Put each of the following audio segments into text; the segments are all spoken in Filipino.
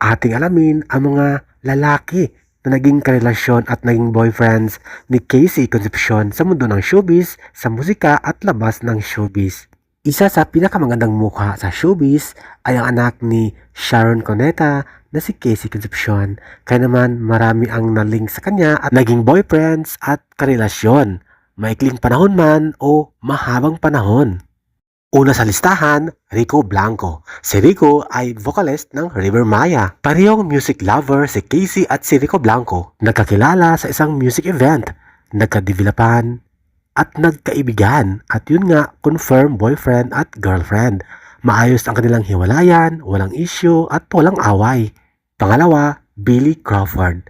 ating alamin ang mga lalaki na naging karelasyon at naging boyfriends ni Casey Concepcion sa mundo ng showbiz, sa musika at labas ng showbiz. Isa sa pinakamagandang mukha sa showbiz ay ang anak ni Sharon Coneta na si Casey Concepcion. Kaya naman marami ang naling sa kanya at naging boyfriends at karelasyon. Maikling panahon man o mahabang panahon. Una sa listahan, Rico Blanco. Si Rico ay vocalist ng River Maya. Parehong music lover si Casey at si Rico Blanco. Nagkakilala sa isang music event. Nagkadevelopan at nagkaibigan. At yun nga, confirm boyfriend at girlfriend. Maayos ang kanilang hiwalayan, walang issue at walang away. Pangalawa, Billy Crawford.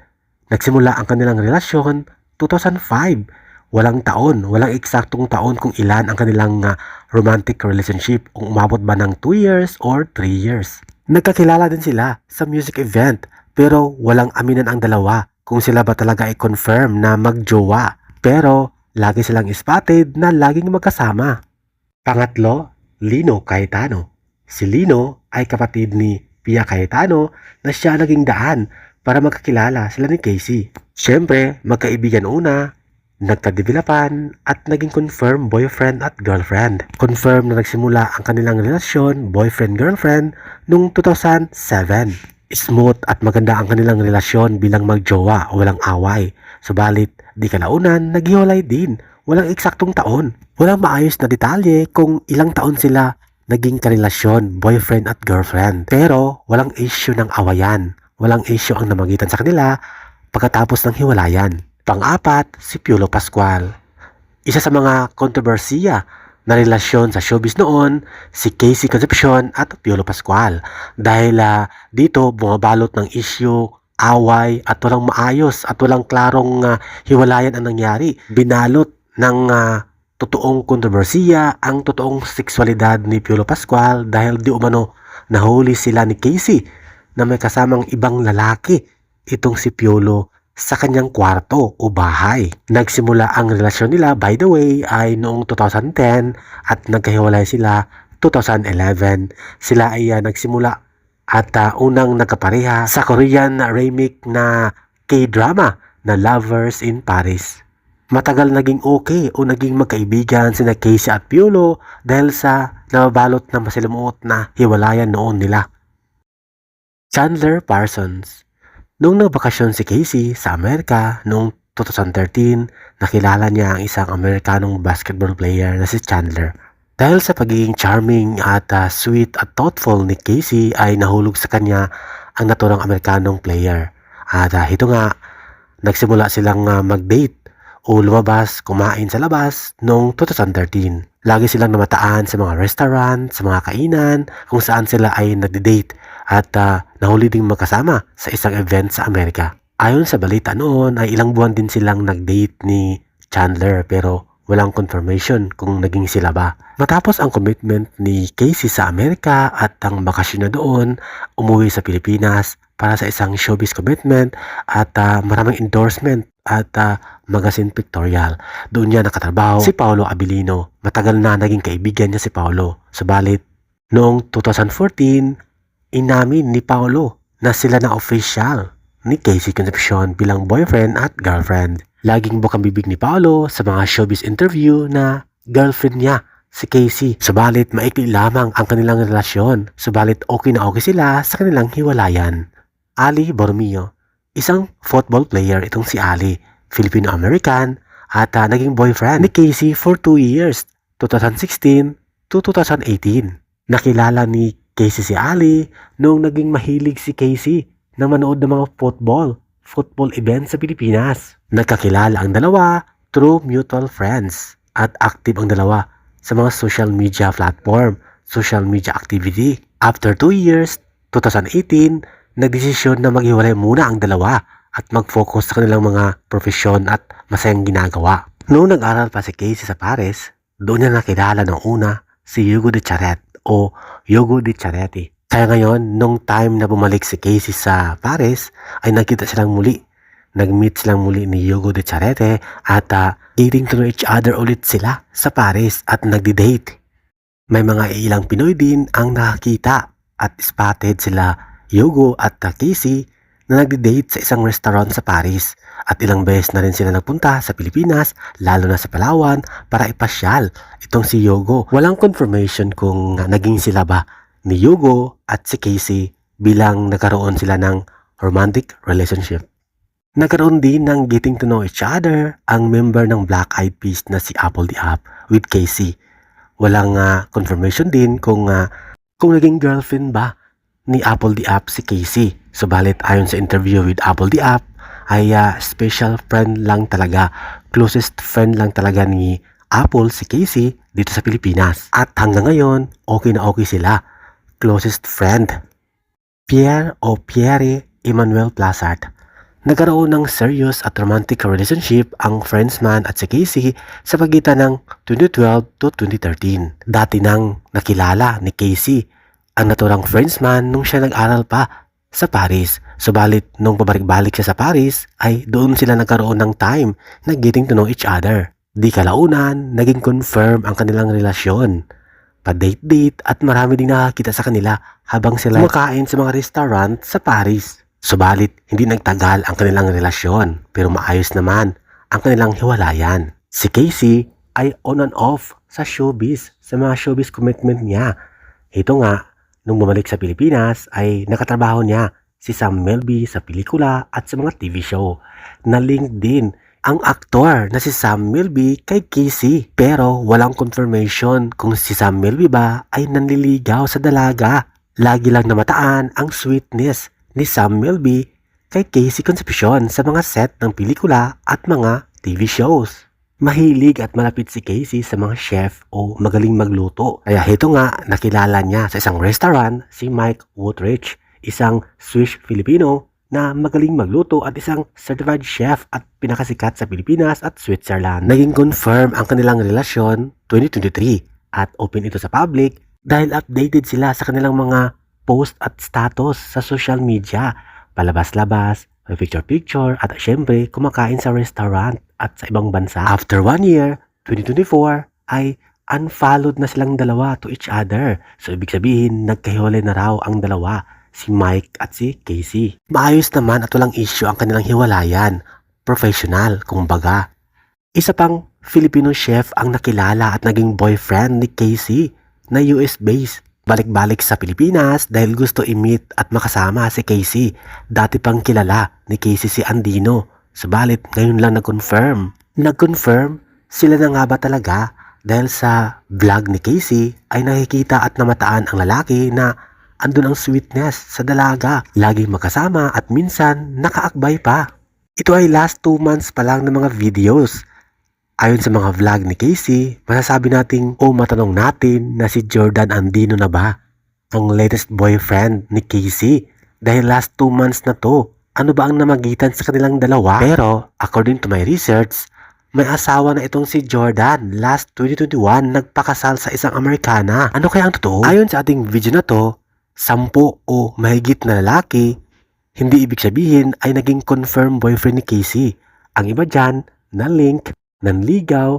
Nagsimula ang kanilang relasyon 2005. Walang taon, walang eksaktong taon kung ilan ang kanilang ah, romantic relationship kung umabot ba ng 2 years or 3 years. Nagkakilala din sila sa music event pero walang aminan ang dalawa kung sila ba talaga ay confirm na magjowa. Pero lagi silang spotted na laging magkasama. Pangatlo, Lino Cayetano. Si Lino ay kapatid ni Pia Cayetano na siya naging daan para magkakilala sila ni Casey. Siyempre, magkaibigan una, nagkadevelopan at naging confirm boyfriend at girlfriend. Confirm na nagsimula ang kanilang relasyon, boyfriend-girlfriend, noong 2007. Smooth at maganda ang kanilang relasyon bilang magjowa walang away. Subalit, di kalaunan, naghiwalay din. Walang eksaktong taon. Walang maayos na detalye kung ilang taon sila naging karelasyon, boyfriend at girlfriend. Pero, walang issue ng awayan. Walang issue ang namagitan sa kanila pagkatapos ng hiwalayan. Pang-apat, si Piolo Pascual. Isa sa mga kontrobersiya na relasyon sa showbiz noon, si Casey Concepcion at Piolo Pascual. Dahil ah, dito bumabalot ng issue, away at walang maayos at walang klarong ah, hiwalayan ang nangyari. Binalot ng ah, totoong kontrobersiya ang totoong sexualidad ni Piolo Pascual dahil di umano nahuli sila ni Casey na may kasamang ibang lalaki itong si Piolo sa kanyang kwarto o bahay. Nagsimula ang relasyon nila by the way ay noong 2010 at nagkahiwalay sila 2011. Sila ay ah, nagsimula at ah, unang nagkapareha sa Korean remake na K-drama na Lovers in Paris. Matagal naging okay o naging magkaibigan sina Casey at Piolo dahil sa nababalot na masilimuot na hiwalayan noon nila. Chandler Parsons Noong nagbakasyon si Casey sa Amerika noong 2013, nakilala niya ang isang Amerikanong basketball player na si Chandler. Dahil sa pagiging charming at ah, sweet at thoughtful ni Casey ay nahulog sa kanya ang naturang Amerikanong player. At ah, ito nga, nagsimula silang ah, mag-date o lumabas, kumain sa labas noong 2013. Lagi silang namataan sa mga restaurant, sa mga kainan, kung saan sila ay nagde-date at ah, nahuli ding magkasama sa isang event sa Amerika. Ayon sa balita noon ay ilang buwan din silang nag-date ni Chandler pero walang confirmation kung naging sila ba. Matapos ang commitment ni Casey sa Amerika at ang bakasyon na doon, umuwi sa Pilipinas para sa isang showbiz commitment at ah, maraming endorsement at ah, magazine pictorial. Doon niya nakatrabaho si Paolo Abilino. Matagal na naging kaibigan niya si Paolo. Subalit, noong 2014, inamin ni Paolo na sila na official ni Casey Concepcion bilang boyfriend at girlfriend. Laging bukang bibig ni Paolo sa mga showbiz interview na girlfriend niya si Casey. Subalit maikli lamang ang kanilang relasyon. Subalit okay na okay sila sa kanilang hiwalayan. Ali Bormio, isang football player itong si Ali, Filipino-American at ah, naging boyfriend ni Casey for 2 years, 2016 to 2018. Nakilala ni Casey si Ali noong naging mahilig si Casey na manood ng mga football, football events sa Pilipinas. Nagkakilala ang dalawa through mutual friends at active ang dalawa sa mga social media platform, social media activity. After 2 years, 2018, nagdesisyon na maghiwalay muna ang dalawa at mag-focus sa kanilang mga profesyon at masayang ginagawa. Noong nag-aral pa si Casey sa Paris, doon niya nakilala ng una si Hugo de Charet o Hugo de Charetti. Kaya ngayon, nung time na bumalik si Casey sa Paris, ay nagkita silang muli. Nag-meet silang muli ni Hugo de Charete at uh, getting to know each other ulit sila sa Paris at nagdi-date. May mga ilang Pinoy din ang nakakita at spotted sila Yogo at uh, Casey na nagde-date sa isang restaurant sa Paris at ilang beses na rin sila nagpunta sa Pilipinas, lalo na sa Palawan, para ipasyal itong si Yogo. Walang confirmation kung naging sila ba ni Yogo at si Casey bilang nagkaroon sila ng romantic relationship. Nagkaroon din ng getting to know each other ang member ng Black Eyed Peas na si Apple the App with Casey. Walang uh, confirmation din kung uh, kung naging girlfriend ba ni Apple the App si Casey. Subalit ayon sa interview with Apple the App ay uh, special friend lang talaga, closest friend lang talaga ni Apple si Casey dito sa Pilipinas. At hanggang ngayon, okay na okay sila. Closest friend. Pierre o Pierre Emmanuel Plazart. Nagkaroon ng serious at romantic relationship ang Friendsman at si Casey sa pagitan ng 2012 to 2013. Dati nang nakilala ni Casey ang naturang Friendsman nung siya nag-aral pa sa Paris. Subalit nung pabalik-balik siya sa Paris ay doon sila nagkaroon ng time na getting to know each other. Di kalaunan, naging confirm ang kanilang relasyon. Pa-date-date at marami ding nakakita sa kanila habang sila kumakain sa mga restaurant sa Paris. Subalit, hindi nagtagal ang kanilang relasyon pero maayos naman ang kanilang hiwalayan. Si Casey ay on and off sa showbiz, sa mga showbiz commitment niya. Ito nga, nung bumalik sa Pilipinas ay nakatrabaho niya si Sam Melby sa pelikula at sa mga TV show. Na-link din ang aktor na si Sam Melby kay Casey pero walang confirmation kung si Sam Melby ba ay nanliligaw sa dalaga. Lagi lang namataan ang sweetness ni Sam Melby kay Casey Concepcion sa mga set ng pelikula at mga TV shows. Mahilig at malapit si Casey sa mga chef o magaling magluto. Kaya ito nga, nakilala niya sa isang restaurant si Mike Woodrich, isang Swiss Filipino na magaling magluto at isang certified chef at pinakasikat sa Pilipinas at Switzerland. Naging confirm ang kanilang relasyon 2023 at open ito sa public dahil updated sila sa kanilang mga post at status sa social media. Palabas-labas, picture-picture at syempre kumakain sa restaurant at sa ibang bansa. After one year, 2024, ay unfollowed na silang dalawa to each other. So ibig sabihin, nagkahiwalay na raw ang dalawa, si Mike at si Casey. Maayos naman at walang issue ang kanilang hiwalayan. Professional, kumbaga. Isa pang Filipino chef ang nakilala at naging boyfriend ni Casey na US-based balik-balik sa Pilipinas dahil gusto i-meet at makasama si Casey. Dati pang kilala ni Casey si Andino. Subalit ngayon lang nag-confirm. Nag-confirm sila na nga ba talaga dahil sa vlog ni Casey ay nakikita at namataan ang lalaki na andun ang sweetness sa dalaga. Laging makasama at minsan nakaakbay pa. Ito ay last 2 months pa lang ng mga videos Ayon sa mga vlog ni Casey, masasabi nating o matanong natin na si Jordan Andino na ba ang latest boyfriend ni Casey dahil last 2 months na to. Ano ba ang namagitan sa kanilang dalawa? Pero according to my research, may asawa na itong si Jordan. Last 2021, nagpakasal sa isang Amerikana. Ano kaya ang totoo? Ayon sa ating video na to, sampu o mahigit na lalaki, hindi ibig sabihin ay naging confirmed boyfriend ni Casey. Ang iba dyan, na link nanligaw,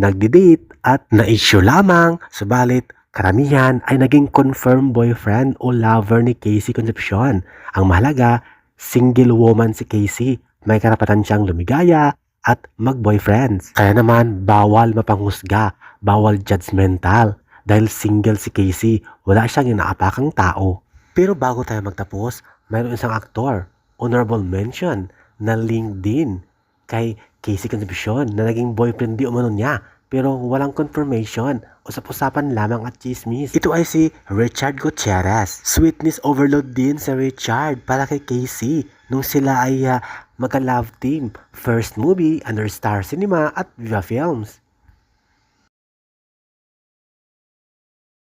nagdi-date at na-issue lamang, subalit karamihan ay naging confirmed boyfriend o lover ni Casey Concepcion. Ang mahalaga, single woman si Casey. May karapatan siyang lumigaya at mag-boyfriends. Kaya naman, bawal mapanghusga, bawal judgmental. Dahil single si Casey, wala siyang inaapakang tao. Pero bago tayo magtapos, mayroon isang aktor, honorable mention, na LinkedIn kay Casey Concepcion na naging boyfriend di umano niya pero walang confirmation. Usap-usapan lamang at chismis. Ito ay si Richard Gutierrez. Sweetness overload din sa Richard para kay Casey nung sila ay uh, magka-love team. First movie under Star Cinema at Viva Films.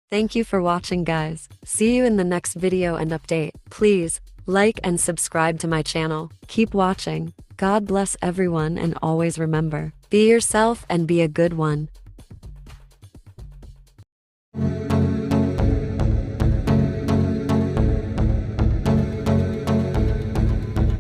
Thank you for watching guys. See you in the next video and update. Please, like and subscribe to my channel. Keep watching. God bless everyone and always remember, be yourself and be a good one.